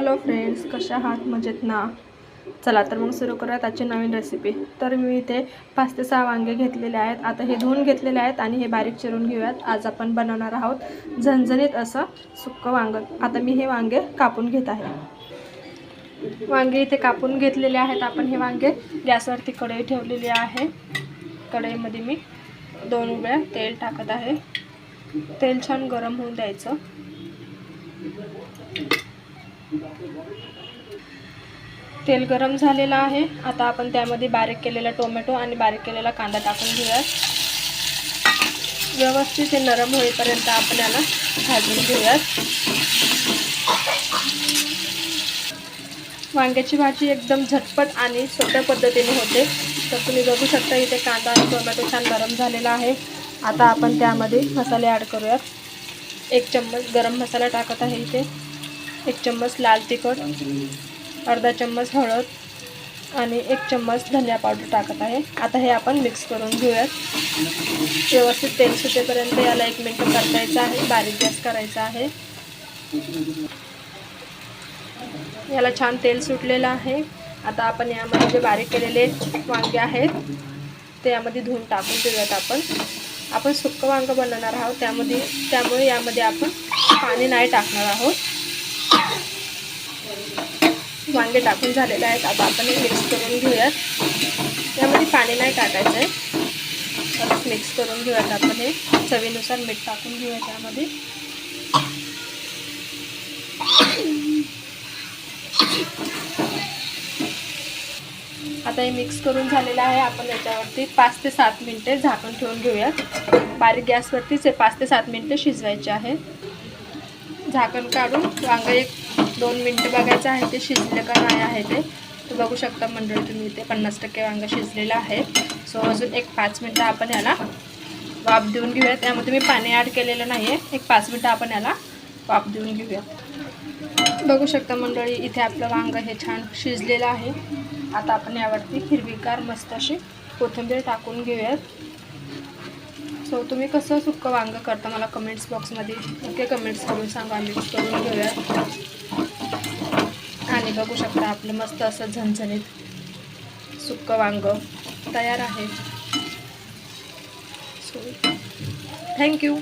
Hello friends कशा आहात? मजेत ना? चला तर मग सुरू करूयात आजची नवीन रेसिपी तर मी इथे पाच ते सहा वांगे घेतलेले आहेत. आता हे धुवून घेतलेले आहेत आणि हे बारीक चिरून घेऊयात. आज आपण बनवणार आहोत झणझणीत असं सुक्कं वांगं. आता मी हे वांगे कापून घेत आहे. वांगे इथे कापून घेतलेले आहेत. आपण हे वांगे गॅसवरती कढई ठेवलेली आहे. कढईमध्ये मी दोन वेळा तेल टाकत आहे. तेल छान गरम होऊन द्यायचं. तेल गरम झालेलं आहे. आता आपण त्यामध्ये बारीक केलेला टोमॅटो आणि बारीक केलेला कांदा टाकून घेऊयात. व्यवस्थित हे नरम होईपर्यंत आपण याला भाजून घेऊयात. वांग्याची भाजी एकदम झटपट आणि सोप्या पद्धतीने होते. तर तुम्ही बघू शकता इथे कांदा आणि टोमॅटो छान गरम झालेला आहे. आता आपण त्यामध्ये मसाले ॲड करूयात. एक चम्मच गरम मसाला टाकत आहे इथे. एक चम्मच लाल तिखट अर्धा चम्मच हळद आणि एक चम्मच धनिया पावडर टाकत आहे. आता हे आपण मिक्स करून घेऊयात. व्यवस्थित तेल सुटेपर्यंत याला एक मिनटं परतायचं आहे. बारीक गॅस करायचा आहे. याला छान तेल सुटलेलं आहे. आता आपण यामध्ये जे बारीक केलेले वांगे आहेत ते यामध्ये धुवून टाकून देऊयात आपण. आपण सुक्कं वांगं बनवणार आहोत. त्यामध्ये त्यामुळे यामध्ये आपण पाणी नाही टाकणार आहोत. वांगे टाकून झालेले आहेत. आता आपण हे मिक्स करून घेऊयात. यामध्ये पाणी नाही टाकायचं आहे परत मिक्स करून घेऊयात आपण हे. चवीनुसार मीठ टाकून घेऊयात त्यामध्ये. आता हे मिक्स करून झालेलं आहे. आपण याच्यावरती पाच ते सात मिनटे झाकण ठेवून घेऊयात. बारीक गॅसवरतीच हे पाच ते सात मिनटे शिजवायचे आहे झाकण काढून वांगं एक दोन मिनटं बघायचं आहे ते शिजले का नाही आहे ते. तर बघू शकता मंडळी तुम्ही इथे पन्नास टक्के वांगा शिजलेलं आहे. सो अजून एक पाच मिनटं आपण याला वाफ देऊन घेऊयात त्यामध्ये मी पाणी ॲड केलेलं नाही आहे एक पाच मिनटं आपण याला वाफ देऊन घेऊयात बघू शकता मंडळी इथे आपलं वांग हे छान शिजलेलं आहे. आता आपण यावरती हिरवीगार मस्त अशी कोथिंबीर टाकून घेऊयात. सो तुम्ही कसं सुक्कं वांगं करता मला कमेंट्स बॉक्समध्ये ओके कमेंट्स करून सांगा. मिक्स करून घेऊयात. आणि बघू शकता आपलं मस्त असं झणझणीत सुक्क वांग तयार आहे. So thank you